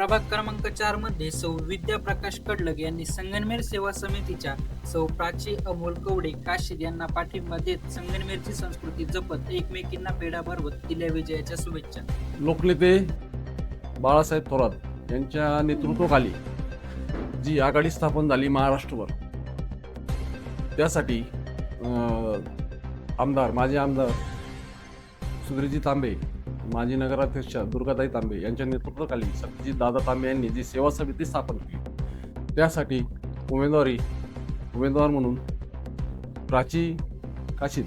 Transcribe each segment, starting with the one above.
प्रभाग क्रमांक चारमध्ये सौ विद्या प्रकाश कडलग यांनी संगनमेर सेवा समितीच्या सौ प्राची अमोल कवडे काशीद यांना पाठिंबा देत संगनमेरची संस्कृती जपत एकमेकींना पेढा भरवत दिल्या विजयाच्या शुभेच्छा. लोकनेते बाळासाहेब थोरात यांच्या नेतृत्वाखाली जी आघाडी स्थापन झाली महाराष्ट्रभर त्यासाठी अं, आमदार माजी आमदार सुधीरजी तांबे माजी नगराध्यक्ष दुर्गाताई तांबे यांच्या नेतृत्वाखाली सत्यजित दादा तांबे यांनी जी सेवा समिती स्थापन केली त्यासाठी उमेदवारी उमेदवार म्हणून प्राची काशीद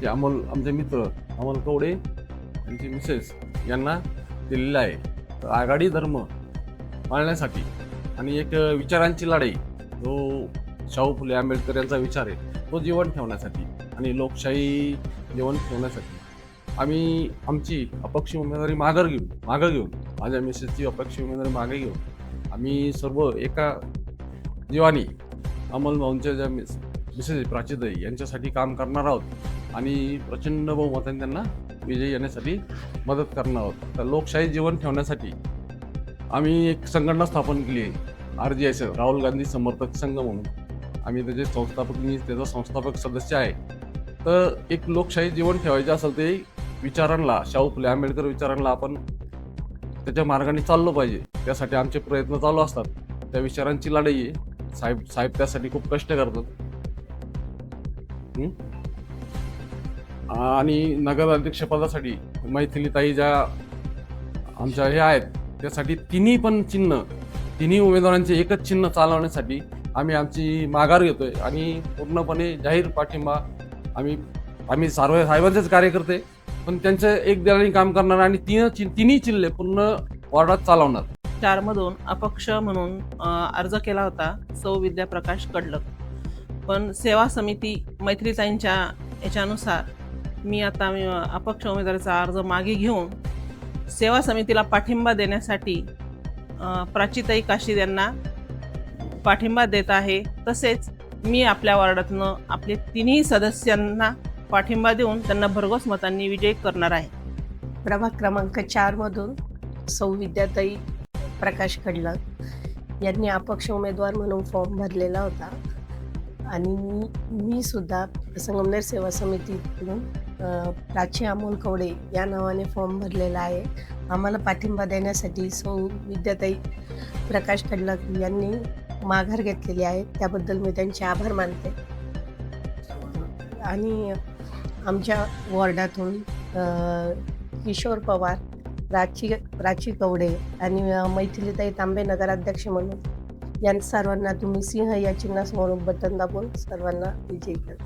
हे अमोल आमचे मित्र अमोल कवडे यांची मिसेस यांना दिलेलं आहे. तर आघाडी धर्म पाळण्यासाठी आणि एक विचारांची लढाई जो शाहू फुले आंबेडकर यांचा विचार आहे तो जीवन ठेवण्यासाठी आणि लोकशाही जीवन ठेवण्यासाठी आम्ही आमची अपक्ष उमेदवारी माघार घेऊन मागं घेऊन. माझ्या मिसेसची अपक्ष उमेदवारी मागे घेऊन. आम्ही सर्व एका जीवानी अमोल भाऊंच्या ज्या मिस मिसेस प्राचीदय यांच्यासाठी काम करणार आहोत. आणि प्रचंड बहुमताने त्यांना विजयी येण्यासाठी मदत करणार आहोत. तर लोकशाही जीवन ठेवण्यासाठी आम्ही एक संघटना स्थापन केली आहे. R G S Rahul Gandhi समर्थक संघ म्हणून. आम्ही त्याचे संस्थापक मी त्याचा संस्थापक सदस्य आहे. तर एक लोकशाही जीवन ठेवायचे असेल ते विचारांना शाहू फुले आंबेडकर विचारांना आपण त्याच्या मार्गाने चाललो पाहिजे. त्यासाठी आमचे प्रयत्न चालू असतात. त्या विचारांची लढाई आहे. साहेब साहेब त्यासाठी खूप कष्ट करतात. हं? आणि नगराध्यक्षपदासाठी मैथिलीताई ज्या आमच्या हे आहेत त्यासाठी तिन्ही पण चिन्ह तिन्ही उमेदवारांचे एकच चिन्ह चालवण्यासाठी आम्ही आमची माघार घेतोय. आणि पूर्णपणे जाहीर पाठिंबा आम्ही आम्ही सार्व साहेबांचेच कार्यकर्ते पण त्यांचं एक दराने काम करणार आणि तीन चि- तिन्ही चिल्ले पूर्ण वॉर्डात चालवणार. चारमधून अपक्ष म्हणून अर्ज केला होता सौ विद्या प्रकाश कडलक. पण सेवा समिती मैत्रीताईंच्या याच्यानुसार मी आता मी अपक्ष उमेदवारीचा अर्ज मागे घेऊन सेवा समितीला पाठिंबा देण्यासाठी प्राचीताई काशीद यांना पाठिंबा देत आहे. तसेच मी आपल्या वॉर्डातनं आपले तिन्ही सदस्यांना पाठिंबा देऊन त्यांना भरघोस मतांनी विजयी करणार आहे. प्रभाग क्रमांक चारमधून सौ विद्याताई प्रकाश खडलक यांनी अपक्ष उमेदवार म्हणून फॉर्म भरलेला होता. आणि मी मी सुद्धा संगमनेर सेवा समितीकडून प्राची अमोल कवडे या नावाने फॉर्म भरलेला आहे. आम्हाला पाठिंबा देण्यासाठी सौ विद्याताई प्रकाश खडलक यांनी माघार घेतलेली आहे. त्याबद्दल मी त्यांचे आभार मानते. आणि आमच्या वॉर्डातून किशोर पवार प्राची प्राची कवडे आणि मैथिलीताई तांबे नगराध्यक्ष म्हणून यां सर्वांना तुम्ही सिंह या चिन्हासमोर बटन दाबून सर्वांना विजयी करा.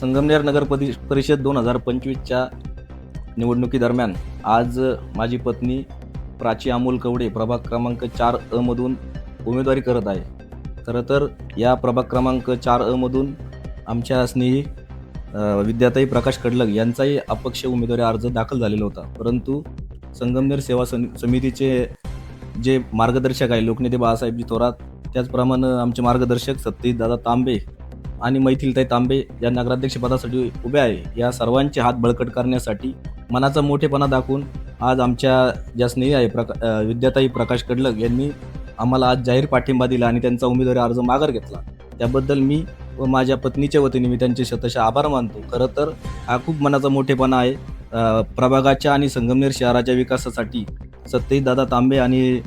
संगमनेर नगर परिषद दोन हजार पंचवीसच्या निवडणुकीदरम्यान आज माझी पत्नी प्राची अमोल कवडे प्रभाग क्रमांक चार अमधून उमेदवारी करत आहे. खरं तर या प्रभाग क्रमांक चार अमधून आमच्या स्नेही विद्याताई प्रकाश कडलग यांचाही अपक्ष उमेदवारी अर्ज दाखल झालेला होता. परंतु संगमनेर सेवा समितीचे जे मार्गदर्शक आहे लोकनेते बाळासाहेबजी थोरात त्याचप्रमाणे आमचे मार्गदर्शक सत्यजित दादा तांबे आणि मैथिलताई तांबे या नगराध्यक्षपदासाठी उभे आहे. या सर्वांचे हात बळकट करण्यासाठी मनाचा मोठेपणा दाखवून आज आमच्या ज्या स्नेही आहे प्रका विद्याताई प्रकाश कडलग यांनी आम्हाला आज जाहीर पाठिंबा दिला आणि त्यांचा उमेदवारी अर्ज माघार घेतला. त्याबद्दल मी व माझ्या पत्नीच्या वतीने मी त्यांचे शतशः आभार मानतो. खरं तर हा खूप मनाचा मोठेपणा आहे. प्रभागाच्या आणि संगमनेर शहराच्या विकासासाठी सत्यजित दादा तांबे आणि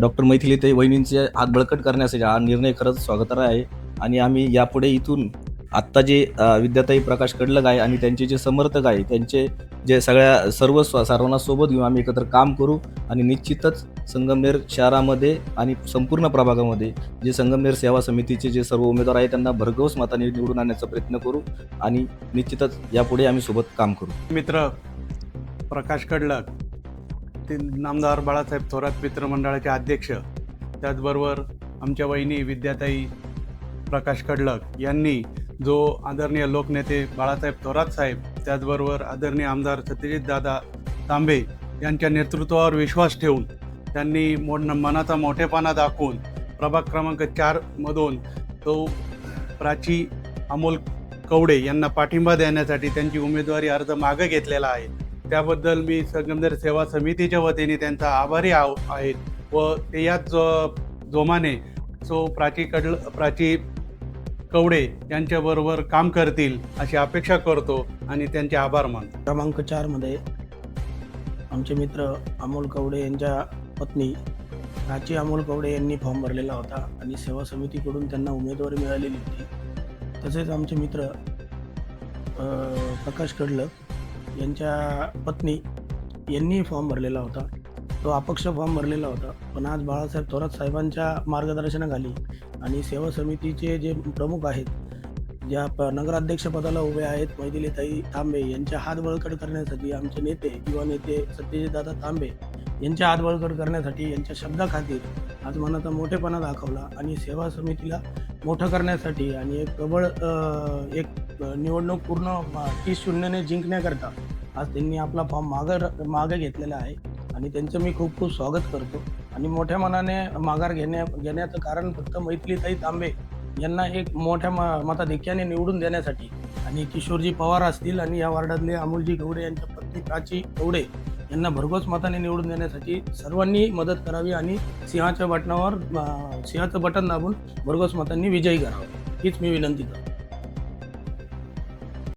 डॉक्टर मैथिलीताई वहिनींचे हात बळकट करण्यासाठी हा निर्णय खरंच स्वागतार्ह आहे. आणि आम्ही यापुढे इथून आत्ता जे विद्याताई प्रकाश कडलग आहे आणि त्यांचे जे समर्थक आहे त्यांचे जे सगळ्या सर्व सर्वांना सोबत घेऊन आम्ही एकत्र काम करू आणि निश्चितच संगमनेर शहरामध्ये आणि संपूर्ण प्रभागामध्ये जे संगमनेर सेवा समितीचे जे सर्व उमेदवार आहेत त्यांना भरघोस मताने निवडून आणण्याचा प्रयत्न करू आणि निश्चितच यापुढे आम्ही सोबत काम करू. मित्र प्रकाश कडलक ते नामदार बाळासाहेब थोरात मित्रमंडळाचे अध्यक्ष त्याचबरोबर आमच्या वहिनी विद्याताई प्रकाश कडलक यांनी जो आदरणीय लोकनेते बाळासाहेब थोरात साहेब त्याचबरोबर आदरणीय आमदार दादा तांबे यांच्या नेतृत्वावर विश्वास ठेवून त्यांनी मोठ मनाचा मोठेपणा दाखवून प्रभाग क्रमांक चारमधून तो प्राची अमोल कवडे यांना पाठिंबा देण्यासाठी त्यांची उमेदवारी अर्ज मागे घेतलेला आहे. त्याबद्दल मी संगमनेर सेवा समितीच्या वतीने त्यांचा आभारी आहो आहेत व ते याच जो- जोमाने सो प्राची कडल प्राची कवडे यांच्याबरोबर काम करतील अशी अपेक्षा करतो आणि त्यांचे आभार मानतो. क्रमांक चारमध्ये आमचे मित्र अमोल कवडे यांच्या पत्नी राची अमोल कवडे यांनी फॉर्म भरलेला होता आणि सेवा समितीकडून त्यांना उमेदवारी मिळालेली होती. तसेच आमचे मित्र प्रकाश कडलक यांच्या पत्नी यांनी फॉर्म भरलेला होता. तो अपक्ष फॉर्म भरलेला होता. पण आज बाळासाहेब थोरात साहेबांच्या मार्गदर्शनाखाली आणि सेवा समितीचे जे प्रमुख आहेत ज्या प नगराध्यक्षपदाला उभे आहेत मैथिलीताई तांबे यांच्या हात बळकट करण्यासाठी आमचे नेते युवा नेते सत्यजितदादा तांबे यांच्या हात बळकट करण्यासाठी यांच्या शब्दाखातीर आज मनाचा मोठेपणा दाखवला आणि सेवा समितीला मोठं करण्यासाठी आणि एक प्रबळ एक निवडणूक पूर्ण तीस शून्यने जिंकण्याकरता आज त्यांनी आपला फॉर्म मागं मागे घेतलेला आहे. आणि त्यांचं मी खूप खूप स्वागत करतो. आणि मोठ्या मनाने माघार घेण्या घेण्याचं कारण फक्त मैथिलीताई तांबे यांना एक मोठ्या म मताधिक्याने निवडून देण्यासाठी. आणि किशोरजी पवार असतील आणि या वार्डातले अमोलजी गवडे यांच्या पत्नी प्राची गवडे यांना भरघोस मताने निवडून देण्यासाठी सर्वांनी मदत करावी आणि सिंहाच्या बटनावर सिंहाचं बटन दाबून भरघोस मतांनी विजयी करावा. हीच मी विनंती करतो.